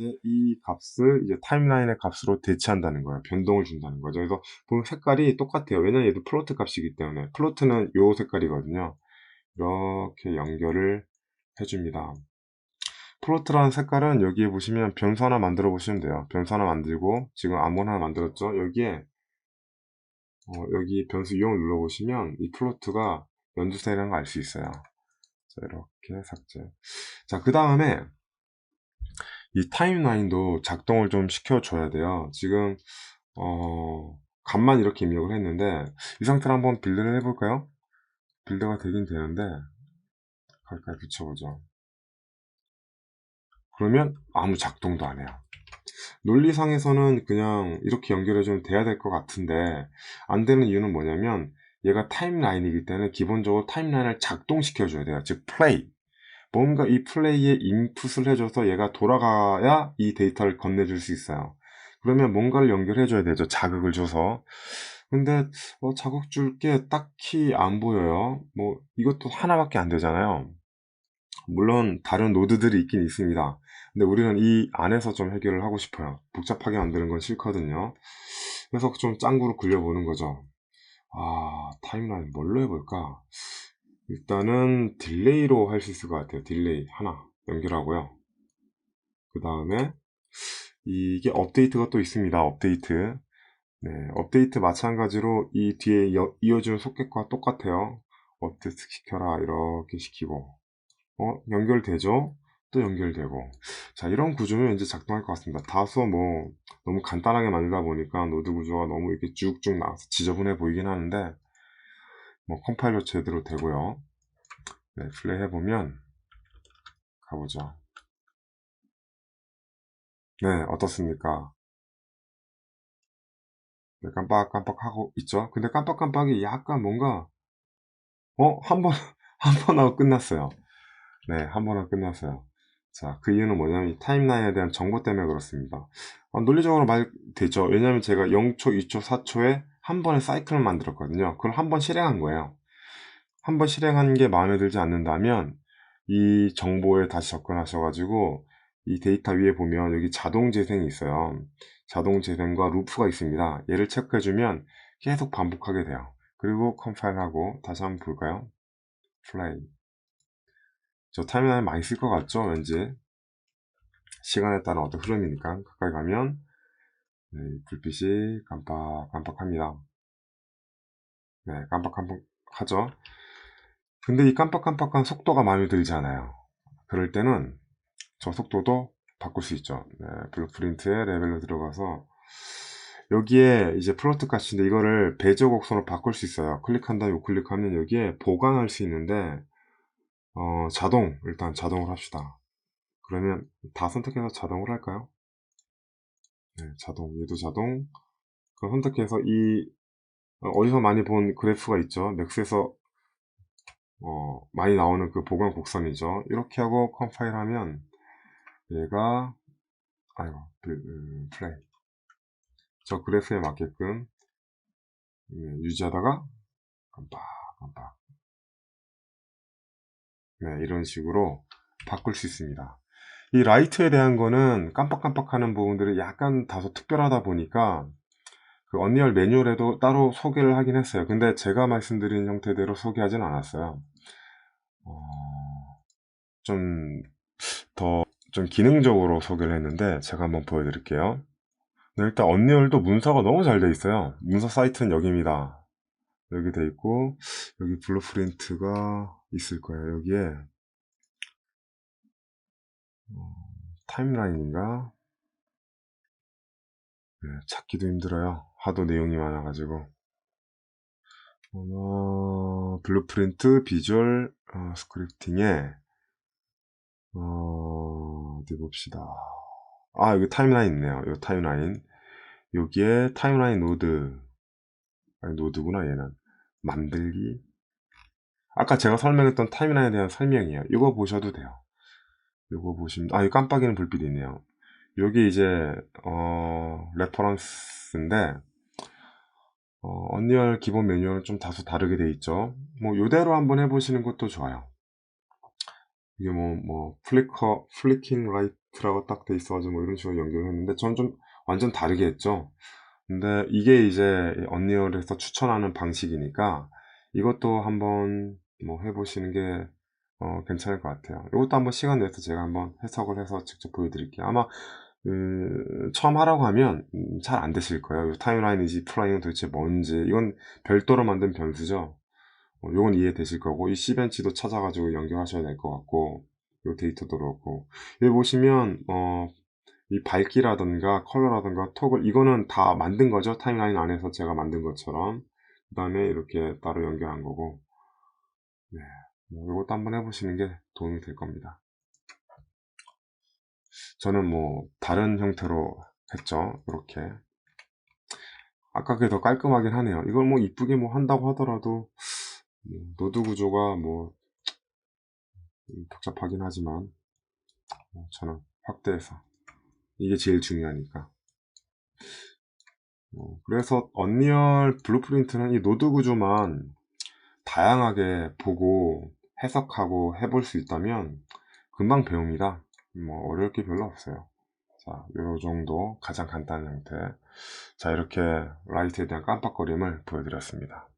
근데 이 값을 이제 타임라인의 값으로 대체한다는 거예요. 변동을 준다는 거죠. 그래서 보면 색깔이 똑같아요. 왜냐면 얘도 플로트 값이기 때문에. 플로트는 요 색깔이거든요. 이렇게 연결을 해줍니다. 플로트라는 색깔은 여기에 보시면 변수 하나 만들어 보시면 돼요. 변수 하나 만들고 지금 아무거나 만들었죠. 여기에 어, 여기 변수 이용을 눌러 보시면 이 플로트가 연주세라는 걸 알 수 있어요. 자, 이렇게 삭제. 자, 그 다음에 이 타임라인도 작동을 좀 시켜줘야 돼요. 지금 어, 값만 이렇게 입력을 했는데 이 상태로 한번 빌드를 해볼까요? 빌드가 되긴 되는데 가까이 붙여보죠. 그러면 아무 작동도 안 해요. 논리상에서는 그냥 이렇게 연결해주면 돼야 될 것 같은데 안 되는 이유는 뭐냐면 얘가 타임라인이기 때문에 기본적으로 타임라인을 작동시켜줘야 돼요. 즉 플레이. 뭔가 이 플레이에 인풋을 해줘서 얘가 돌아가야 이 데이터를 건네줄 수 있어요. 그러면 뭔가를 연결해줘야 되죠. 자극을 줘서. 근데 어, 자극 줄 게 딱히 안 보여요. 뭐 이것도 하나밖에 안 되잖아요. 물론 다른 노드들이 있긴 있습니다. 근데 우리는 이 안에서 좀 해결을 하고 싶어요. 복잡하게 만드는 건 싫거든요. 그래서 좀 짱구로 굴려보는 거죠. 아, 타임라인 뭘로 해볼까? 일단은 딜레이로 할 수 있을 것 같아요. 딜레이 하나 연결하고요. 그 다음에 이게 업데이트가 또 있습니다. 업데이트. 네, 업데이트 마찬가지로 이 뒤에 이어지는 소켓과 똑같아요. 업데이트 시켜라 이렇게 시키고 어 연결되죠? 또 연결되고 자 이런 구조면 이제 작동할 것 같습니다 다소 뭐 너무 간단하게 만들다 보니까 노드 구조가 너무 이렇게 쭉쭉 나와서 지저분해 보이긴 하는데 뭐 컴파일러 제대로 되고요 네 플레이 해보면 가보죠 네 어떻습니까 네, 깜빡깜빡하고 있죠 근데 깜빡깜빡이 약간 뭔가 어? 한 번 한 번 하고 끝났어요 네, 한 번 하고 끝났어요. 자, 그 이유는 뭐냐면 타임라인에 대한 정보 때문에 그렇습니다. 어, 논리적으로 말 되죠. 왜냐면 제가 0초, 2초, 4초에 한 번의 사이클을 만들었거든요. 그걸 한 번 실행한 거예요. 한 번 실행한 게 마음에 들지 않는다면 이 정보에 다시 접근하셔가지고 이 데이터 위에 보면 여기 자동 재생이 있어요. 자동 재생과 루프가 있습니다. 얘를 체크해주면 계속 반복하게 돼요. 그리고 컴파일하고 다시 한번 볼까요? 플레이 저 타임라인 많이 쓸 것 같죠? 왠지 시간에 따른 어떤 흐름이니까 가까이 가면 네, 불빛이 깜빡깜빡합니다. 네, 깜빡깜빡하죠. 근데 이 깜빡깜빡한 속도가 마음에 들지 않아요. 그럴 때는 저 속도도 바꿀 수 있죠. 네, 블루프린트에 레벨로 들어가서 여기에 이제 플로트 값인데 이거를 배제 곡선으로 바꿀 수 있어요. 클릭한 다음에 우클릭하면 여기에 보관할 수 있는데 어, 자동 일단 자동을 합시다 그러면 다 선택해서 자동으로 할까요? 네, 자동 얘도 자동. 그럼 선택해서 이 어, 어디서 많이 본 그래프가 있죠. 맥스에서 어, 많이 나오는 그 보관 곡선이죠. 이렇게 하고 컴파일하면 얘가 아이고 그, 음, 플레이. 저 그래프에 맞게끔 예, 유지하다가 깜빡 깜빡. 네, 이런 식으로 바꿀 수 있습니다. 이 라이트에 대한 거는 깜빡깜빡하는 부분들이 약간 다소 특별하다 보니까 그 언리얼 매뉴얼에도 따로 소개를 하긴 했어요. 근데 제가 말씀드린 형태대로 소개하진 않았어요. 어... 좀 더 좀 기능적으로 소개를 했는데 제가 한번 보여드릴게요. 네, 일단 언리얼도 문서가 너무 잘 돼 있어요. 문서 사이트는 여기입니다. 여기 돼 있고 여기 블루프린트가 있을 거예요. 여기에 어, 타임라인인가? 네, 찾기도 힘들어요. 하도 내용이 많아가지고 어, 블루프린트 비주얼 어, 스크립팅에 어, 어디 봅시다. 아 여기 타임라인 있네요. 이 타임라인 여기에 타임라인 노드 아니 노드구나 얘는 만들기 아까 제가 설명했던 타임라인에 대한 설명이에요. 이거 보셔도 돼요. 이거 보시면 아, 이 깜빡이는 불빛이 있네요. 여기 이제 어, 레퍼런스인데 어, 언리얼 기본 메뉴는 좀 다소 다르게 돼 있죠. 뭐 이대로 한번 해보시는 것도 좋아요. 이게 뭐, 뭐, 플리커, 플리킹 라이트라고 딱 돼 있어가지고 뭐 이런 식으로 연결을 했는데, 저는 좀 완전 다르게 했죠. 근데 이게 이제 언리얼에서 추천하는 방식이니까, 이것도 한번 뭐 해보시는 게, 어, 괜찮을 것 같아요. 이것도 한번 시간 내서 제가 한번 해석을 해서 직접 보여드릴게요. 아마, 그, 처음 하라고 하면 음, 잘 안 되실 거예요. 타임라인이지 플라잉은 도대체 뭔지, 이건 별도로 만든 변수죠. 어, 요건 이해되실 거고 이 C벤치도 찾아가지고 연결하셔야 될 것 같고 요 데이터도 그렇고 여기 보시면 어, 이 밝기라든가 컬러라든가 톡을 이거는 다 만든 거죠 타임라인 안에서 제가 만든 것처럼 그 다음에 이렇게 따로 연결한 거고 네, 뭐 이것도 한번 해보시는 게 도움이 될 겁니다. 저는 뭐 다른 형태로 했죠. 이렇게. 아까 그게 더 깔끔하긴 하네요. 이걸 뭐 이쁘게 뭐 한다고 하더라도 뭐 노드 구조가 뭐 복잡하긴 하지만 뭐 저는 확대해서 이게 제일 중요하니까. 어, 그래서 언리얼 블루프린트는 이 노드 구조만 다양하게 보고 해석하고 해볼 수 있다면 금방 배웁니다. 뭐 어려울 게 별로 없어요. 자, 요 정도 가장 간단한 형태. 자 이렇게 라이트에 대한 깜빡거림을 보여드렸습니다